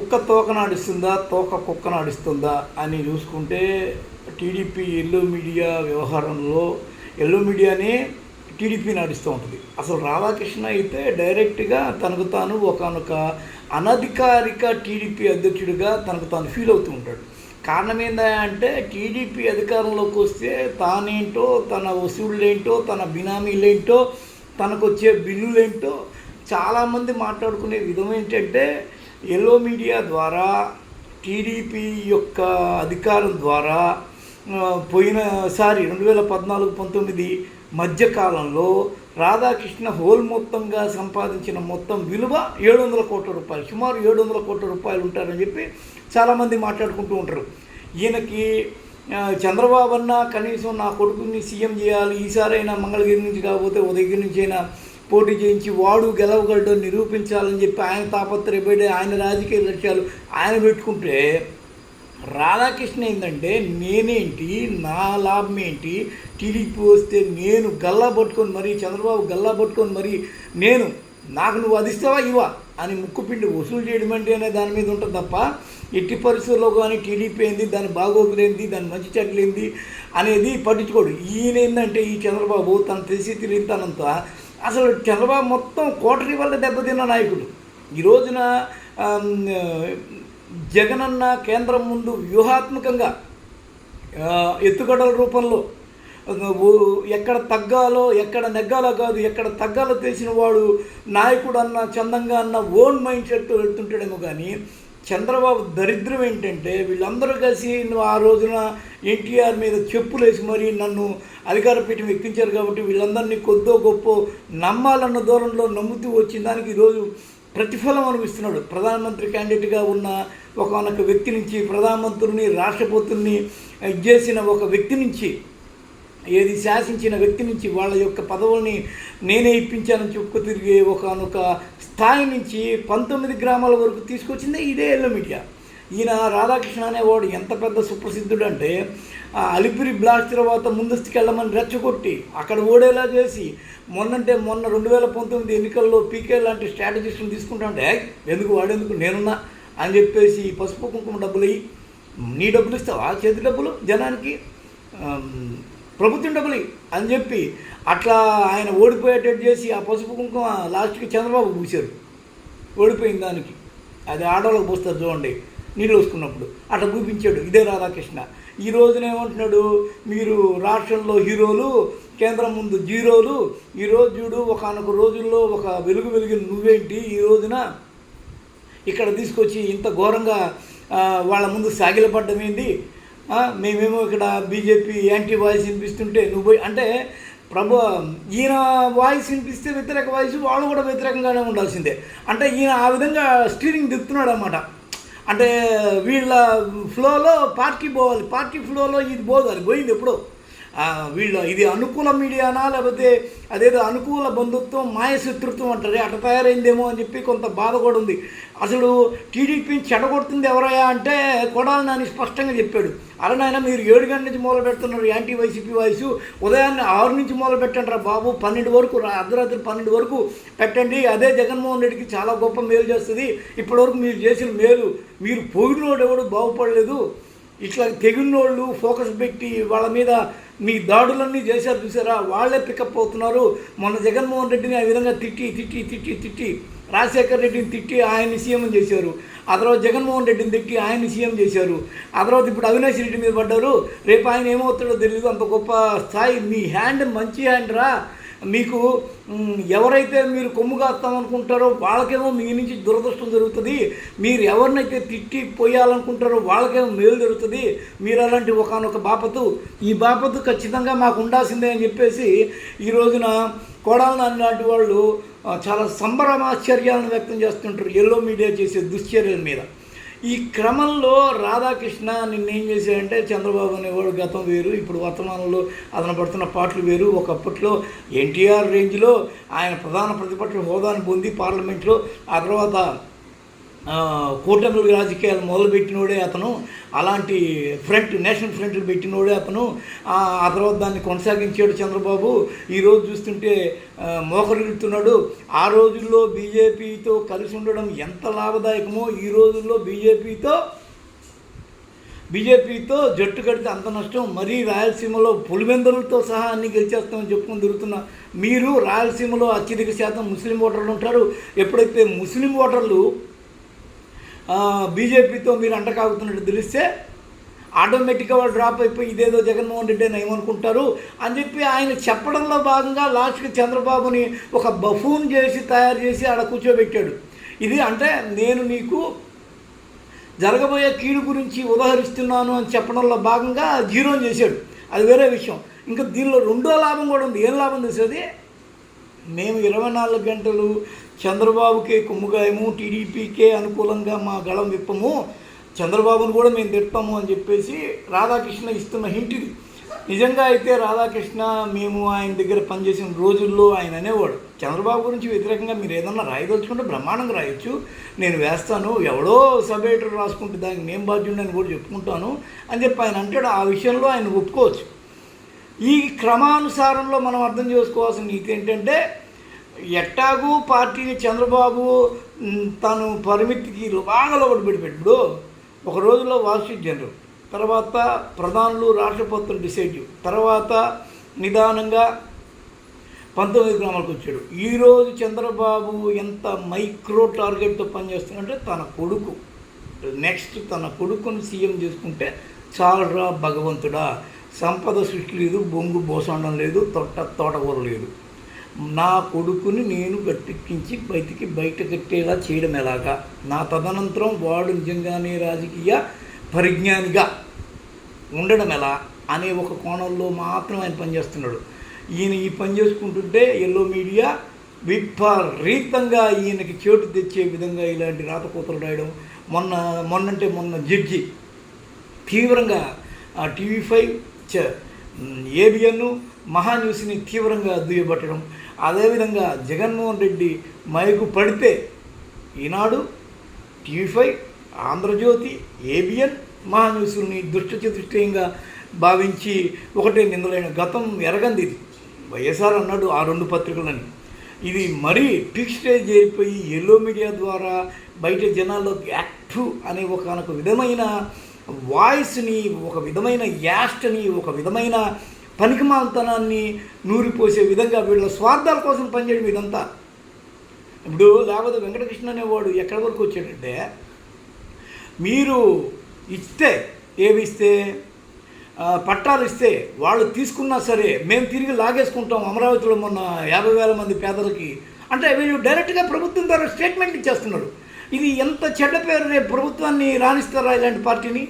కుక్క తోక నాడిస్తుందా? తోక కుక్క నాడిస్తుందా? అని చూసుకుంటే టీడీపీ ఎల్లో మీడియా వ్యవహారంలో ఎల్లో మీడియానే టీడీపీ నడుస్తూ ఉంటుంది. అసలు రాధాకృష్ణ అయితే డైరెక్ట్గా తనకు తాను ఒకనొక అనధికారిక టీడీపీ అధ్యక్షుడిగా తనకు తాను ఫీల్ అవుతూ ఉంటాడు. కారణం ఏంటంటే టీడీపీ అధికారంలోకి వస్తే తానేంటో తన వసూళ్ళేంటో తన బినామీలేంటో తనకు వచ్చే బిల్లులేంటో చాలామంది మాట్లాడుకునే విధం ఏంటంటే ఎల్లో మీడియా ద్వారా టీడీపీ యొక్క అధికారం ద్వారా పోయినసారి రెండు వేల పద్నాలుగు పంతొమ్మిది మధ్యకాలంలో రాధాకృష్ణ హోల్ మొత్తంగా సంపాదించిన మొత్తం విలువ ఏడు వందల కోట్ల రూపాయలు. సుమారు ఏడు వందల కోట్ల రూపాయలు ఉంటారని చెప్పి చాలామంది మాట్లాడుకుంటూ ఉంటారు. ఈయనకి చంద్రబాబు అన్న కనీసం నా కొడుకుని సీఎం చేయాలి. ఈసారైనా మంగళగిరి నుంచి కాకపోతే ఉదయగిరి నుంచి అయినా పోటీ చేయించి వాడు గెలవగలడు నిరూపించాలని చెప్పి ఆయన తాపత్రయపడి ఆయన రాజకీయ లక్ష్యాలు ఆయన పెట్టుకుంటే రాధాకృష్ణ ఏంటంటే నేనేంటి నా లాభం ఏంటి టీడీపీ వస్తే నేను గల్లా పట్టుకొని మరీ చంద్రబాబు గల్లా పట్టుకొని మరి నేను నాకు నువ్వు అదిస్తావా ఇవా అని ముక్కుపిండి వసూలు చేయడం అంటే అనే దాని మీద ఉంటుంది తప్ప ఎట్టి పరిస్థితుల్లో కానీ టీడీపీ ఏంది దాని బాగోగులేంది దాని మంచి చెడ్లేంది అనేది పట్టించుకోడు. ఈయన ఏంటంటే ఈ చంద్రబాబు తను తెలిసి తిరిగితానంతా అసలు చలవా మొత్తం కోటరీ వల్ల దెబ్బతిన్న నాయకుడు. ఈ రోజున జగనన్న కేంద్రం ముందు వ్యూహాత్మకంగా ఎత్తుగడల రూపంలో ఎక్కడ తగ్గాలో ఎక్కడ నెగ్గాలో కాదు ఎక్కడ తగ్గాలో తెలిసిన వాడు నాయకుడు అన్న చందంగా అన్న ఓన్ మైండ్ సెట్ వెళ్తుంటాడేమో కానీ చంద్రబాబు దరిద్రం ఏంటంటే వీళ్ళందరూ కలిసి నువ్వు ఆ రోజున ఎన్టీఆర్ మీద చెప్పులేసి మరి నన్ను అధికార పీఠం ఎక్కించారు కాబట్టి వీళ్ళందరినీ కొద్దో గొప్ప నమ్మాలన్న దూరంలో నమ్ముతూ వచ్చిన దానికి ఈరోజు ప్రతిఫలం అనిపిస్తున్నాడు ప్రధానమంత్రి క్యాండిడేట్గా ఉన్న ఒకనొక వ్యక్తి నుంచి ప్రధానమంత్రిని రాష్ట్రపతిని చేసిన ఒక వ్యక్తి నుంచి ఏది శాసించిన వ్యక్తి నుంచి వాళ్ళ యొక్క పదవుల్ని నేనే ఇప్పించానని చెప్పుకు తిరిగే ఒకనొక స్థాయి నుంచి పంతొమ్మిది గ్రామాల వరకు తీసుకొచ్చిందే ఇదే ఎల్లో మీడియా. ఈయన రాధాకృష్ణ అనేవాడు ఎంత పెద్ద సుప్రసిద్ధుడు అంటే ఆ అలిపిరి బ్లాస్ట్ తర్వాత ముందస్తుకి వెళ్ళమని రెచ్చగొట్టి అక్కడ ఓడేలా చేసి మొన్నంటే మొన్న రెండు వేల పంతొమ్మిది ఎన్నికల్లో పీకే లాంటి స్ట్రాటజిస్ట్ని తీసుకుంటాంటే ఎందుకు వాడేందుకు? నేనున్నా అని చెప్పేసి పసుపు కుంకుమ డబ్బులు ఇయ్యి నీ డబ్బులు ఇస్తావా? చేతి డబ్బులు? జనానికి? ప్రభుత్వం డబ్బులు అని చెప్పి అట్లా ఆయన ఓడిపోయేటట్టు చేసి ఆ పసుపు కుంకుమ లాస్ట్కి చంద్రబాబు పూశారు. ఓడిపోయిన దానికి. అది ఆడవాళ్ళకి పోస్తారు చూడండి నీళ్ళు వస్తున్నప్పుడు అట్లా చూపించాడు ఇదే రాధాకృష్ణ. ఈ రోజున ఏమంటున్నాడు మీరు రాష్ట్రంలో హీరోలు కేంద్రం ముందు జీరోలు ఈ రోజు చూడు ఒకనొక రోజుల్లో ఒక వెలుగు వెలిగిన నువ్వేంటి? ఈ రోజున ఇక్కడ తీసుకొచ్చి ఇంత ఘోరంగా వాళ్ళ ముందు సాగిలపడ్డం ఏంది మేమేమో ఇక్కడ బీజేపీ యాంటీ వాయిస్ వినిపిస్తుంటే నువ్వు పోయి అంటే ప్రభు ఈయన వాయిస్ వినిపిస్తే వ్యతిరేక వాయిస్ వాళ్ళు కూడా వ్యతిరేకంగానే ఉండాల్సిందే. అంటే ఈయన ఆ విధంగా స్టీరింగ్ దిక్కుతున్నాడు అనమాట అంటే వీళ్ళ ఫ్లోలో పార్టీ పోవాలి. పార్టీ ఫ్లోలో ఇది పోదు అది పోయింది ఎప్పుడో. వీళ్ళు ఇది అనుకూల మీడియానా లేకపోతే అదేదో అనుకూల బంధుత్వం మాయ శత్రుత్వం అంటారు అట తయారైందేమో అని చెప్పి కొంత బాధ కూడా ఉంది. అసలు టీడీపీని చెడగొడుతుంది ఎవరయ్యా అంటే కొడాలి నాని స్పష్టంగా చెప్పాడు. అలనైనా మీరు ఏడు గంటల నుంచి మొదలు పెడుతున్నారు యాంటీ వైసీపీ వాయిస్. ఉదయాన్నే ఆరు నుంచి మొదలు పెట్టండి రా బాబు పన్నెండు వరకు అర్ధరాత్రి పన్నెండు వరకు పెట్టండి. అదే జగన్మోహన్ రెడ్డికి చాలా గొప్ప మేలు చేస్తుంది. ఇప్పటివరకు మీరు చేసిన మేలు మీరు పోయినోడు ఎవడు బాగుపడలేదు. ఇట్లా తెగినోళ్ళు ఫోకస్ పెట్టి వాళ్ళ మీద మీ దాడులన్నీ చేశారు చూసారా? వాళ్ళే పికప్ అవుతున్నారు. మొన్న జగన్మోహన్ రెడ్డిని ఆ విధంగా తిట్టి తిట్టి తిట్టి తిట్టి రాజశేఖర్ రెడ్డిని తిట్టి ఆయన్ని సీఎం చేశారు. ఆ తర్వాత జగన్మోహన్ రెడ్డిని తిట్టి ఆయన్ని సీఎం చేశారు. ఆ తర్వాత ఇప్పుడు అవినాష్ రెడ్డి మీద పడ్డారు. రేపు ఆయన ఏమవుతాడో తెలియదు అంత గొప్ప స్థాయి. మీ హ్యాండ్ మంచి హ్యాండ్ రా. మీకు ఎవరైతే మీరు కొమ్ము కాస్తామనుకుంటారో వాళ్ళకేమో మీ నుంచి దురదృష్టం జరుగుతుంది. మీరు ఎవరినైతే తిట్టి పోయాలనుకుంటారో వాళ్ళకేమో మేలు జరుగుతుంది. మీరు అలాంటి ఒకనొక బాపతు. ఈ బాపతు ఖచ్చితంగా మాకు ఉండాల్సిందే అని చెప్పేసి ఈ రోజున కోడాలని లాంటి వాళ్ళు చాలా సంబరమాశ్చర్యాలను వ్యక్తం చేస్తుంటారు. ఎల్లో మీడియా చేసే దుశ్చర్యల మీద. ఈ క్రమంలో రాధాకృష్ణ నిన్నేం చేశాడంటే చంద్రబాబు అనేవాడు గతం వేరు ఇప్పుడు వర్తమానంలో అతను పడుతున్న పాటలు వేరు. ఒకప్పట్లో ఎన్టీఆర్ రేంజ్లో ఆయన ప్రధాన ప్రతిపక్ష హోదాను పొంది పార్లమెంట్లో ఆ తర్వాత కూటమి రాజకీయాలు మొదలుపెట్టినోడే అతను. అలాంటి ఫ్రంట్ నేషనల్ ఫ్రంట్ పెట్టినోడే అతను. ఆ తర్వాత దాన్ని కొనసాగించాడు చంద్రబాబు. ఈరోజు చూస్తుంటే ఆ, మోకరిల్లుతున్నాడు. ఆ రోజుల్లో బీజేపీతో కలిసి ఉండడం ఎంత లాభదాయకమో ఈ రోజుల్లో బీజేపీతో బీజేపీతో జట్టు కడితే అంత నష్టం. మరీ రాయలసీమలో పులివెందులతో సహా అన్ని గెలిచేస్తామని చెప్పుకొని తిరుగుతున్నా మీరు రాయలసీమలో అత్యధిక శాతం ముస్లిం ఓటర్లు ఉంటారు. ఎప్పుడైతే ముస్లిం ఓటర్లు బీజేపీతో మీరు అంటకాగుతున్నట్టు తెలిస్తే ఆటోమేటిక్గా వాళ్ళు డ్రాప్ అయిపోయి ఇదేదో జగన్మోహన్ రెడ్డి అని ఏమనుకుంటారు అని చెప్పి ఆయన చెప్పడంలో భాగంగా లాస్ట్కి చంద్రబాబుని ఒక బఫూన్ చేసి తయారు చేసి ఆడ కూర్చోబెట్టాడు. ఇది అంటే నేను నీకు జరగబోయే కీడు గురించి ఉదహరిస్తున్నాను అని చెప్పడంలో భాగంగా జీరో చేశాడు. అది వేరే విషయం. ఇంకా దీనిలో రెండో లాభం కూడా ఉంది. ఏం లాభం తెలిసేది? మేము ఇరవై నాలుగు గంటలు చంద్రబాబుకే కుమ్ముగాయము టీడీపీకే అనుకూలంగా మా గళం విప్పము. చంద్రబాబును కూడా మేము తిడతాము అని చెప్పేసి రాధాకృష్ణ ఇస్తున్న హింట్ ఇది. నిజంగా అయితే రాధాకృష్ణ మేము ఆయన దగ్గర పనిచేసిన రోజుల్లో ఆయన అనేవాడు. చంద్రబాబు గురించి వ్యతిరేకంగా మీరు ఏదన్నా రాయదలుచుకుంటే బ్రహ్మాండంగా రాయొచ్చు. నేను వేస్తాను. ఎవడో సబేటర్ రాసుకుంటే దానికి నేను బాధ్యుడిని అని కూడా చెప్పుకుంటాను అని చెప్పి ఆయన అంటాడు. ఆ విషయంలో ఆయన ఒప్పుకోవచ్చు. ఈ క్రమానుసారంలో మనం అర్థం చేసుకోవాల్సిన నీతి ఏంటంటే ఎట్టాగు పార్టీని చంద్రబాబు తను పరిమితికి బాగా లోపల పెడిపెట్టు ఒక రోజులో వాల్ జనరల్ తర్వాత ప్రధానులు రాష్ట్రపతులు డిసైడ్ తర్వాత నిదానంగా పంతొమ్మిది గ్రామాలకు వచ్చాడు. ఈరోజు చంద్రబాబు ఎంత మైక్రో టార్గెట్తో పనిచేస్తున్నాడంటే తన కొడుకు. నెక్స్ట్ తన కొడుకును సీఎం చేసుకుంటే చాలరా భగవంతుడా. సంపద సృష్టి లేదు బొంగు బోసండం లేదు తొట్ట తోటకూర లేదు. నా కొడుకుని నేను గట్టెక్కించి బయటికి బయట కట్టేలా చేయడం ఎలాగా? నా తదనంతరం వాడు నిజంగానే రాజకీయ పరిజ్ఞానిగా ఉండడం ఎలా? అనే ఒక కోణంలో మాత్రం ఆయన పనిచేస్తున్నాడు. ఈయన ఈ పని చేసుకుంటుంటే ఎల్లో మీడియా విపరీతంగా ఈయనకి చోటు తెచ్చే విధంగా ఇలాంటి రాతకూతలు రాయడం మొన్న మొన్నంటే మొన్న జడ్జి తీవ్రంగా టీవీ ఫైవ్ చ ఏబిఎన్ మహా న్యూస్ని తీవ్రంగా దుయ్యబట్టడం అదేవిధంగా జగన్మోహన్ రెడ్డి మైకు పడితే Eenadu TV five Andhrajyothi ABN మహాన్యూసుల్ని దుష్ట చతుష్టయంగా భావించి ఒకటే నిందలైన గతం ఎరగంది ఇది. వైఎస్ఆర్ అన్నాడు ఆ రెండు పత్రికలని. ఇది మరీ పీక్ స్టేజ్ చేరిపోయి ఎల్లో మీడియా ద్వారా బయట జనాల్లో యాక్టివ్ అనే ఒక విధమైన వాయిస్ని ఒక విధమైన యాస్ట్ని ఒక విధమైన పనికిమాలతనాన్ని నూరిపోసే విధంగా వీళ్ళ స్వార్థాల కోసం పనిచేయడం ఇదంతా. ఇప్పుడు లేకపోతే వెంకటకృష్ణ అనేవాడు ఎక్కడి వరకు వచ్చాడంటే మీరు ఇస్తే ఏమి ఇస్తే పట్టాలు ఇస్తే వాళ్ళు తీసుకున్నా సరే మేము తిరిగి లాగేసుకుంటాం అమరావతిలో మొన్న యాభై వేల మంది పేదలకి. అంటే వీళ్ళు డైరెక్ట్గా ప్రభుత్వం ద్వారా స్టేట్మెంట్ ఇచ్చేస్తున్నారు. ఇది ఎంత చెడ్డ పేరు రేపు ప్రభుత్వాన్ని రాణిస్తారా ఇలాంటి పార్టీని?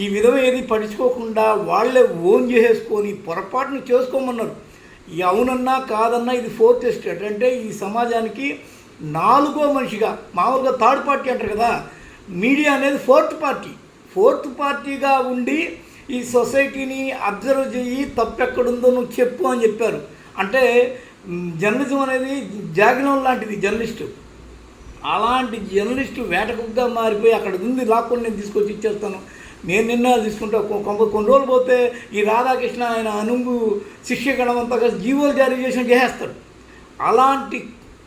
ఈ విధం ఏది పడుచుకోకుండా వాళ్ళే ఓన్ చేసేసుకొని పొరపాటును చేసుకోమన్నారు. ఈ అవునన్నా కాదన్నా ఇది ఫోర్త్ ఎస్టేట్. అంటే ఈ సమాజానికి నాలుగో మనిషిగా మామూలుగా థర్డ్ పార్టీ అంటారు కదా మీడియా అనేది ఫోర్త్ పార్టీ. ఫోర్త్ పార్టీగా ఉండి ఈ సొసైటీని అబ్జర్వ్ చేయి తప్పెక్కడుందో నువ్వు చెప్పు అని చెప్పారు. అంటే జర్నలిజం అనేది జాగిలం లాంటిది జర్నలిస్టు. అలాంటి జర్నలిస్టు వేటకుగా మారిపోయి అక్కడ ఉంది లాక్కొని నేను తీసుకొచ్చి ఇచ్చేస్తాను. నేను నిర్ణయాలు తీసుకుంటా కొంత కొన్ని రోజులు పోతే ఈ రాధాకృష్ణ ఆయన అనుంగు శిష్యగణం అంతా జీవోలు జారీ చేసిన చేసేస్తాడు అలాంటి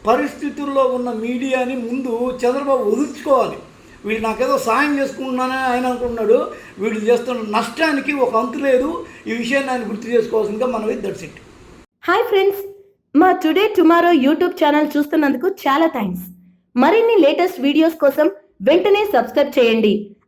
పరిస్థితుల్లో ఉన్న మీడియాని ముందు చంద్రబాబు వదుర్చుకోవాలి వీడు నాకేదో సాయం చేసుకుంటున్నానని ఆయన అనుకుంటున్నాడు. వీడు చేస్తున్న నష్టానికి ఒక అంతు లేదు. ఈ విషయాన్ని ఆయన గుర్తు చేసుకోవాల్సిందిగా మనం దట్స్ ఇట్. హాయ్ ఫ్రెండ్స్ మా టుడే టుమారో యూట్యూబ్ ఛానల్ చూస్తున్నందుకు చాలా థ్యాంక్స్. మరిన్ని లేటెస్ట్ వీడియోస్ కోసం వెంటనే సబ్స్క్రైబ్ చేయండి.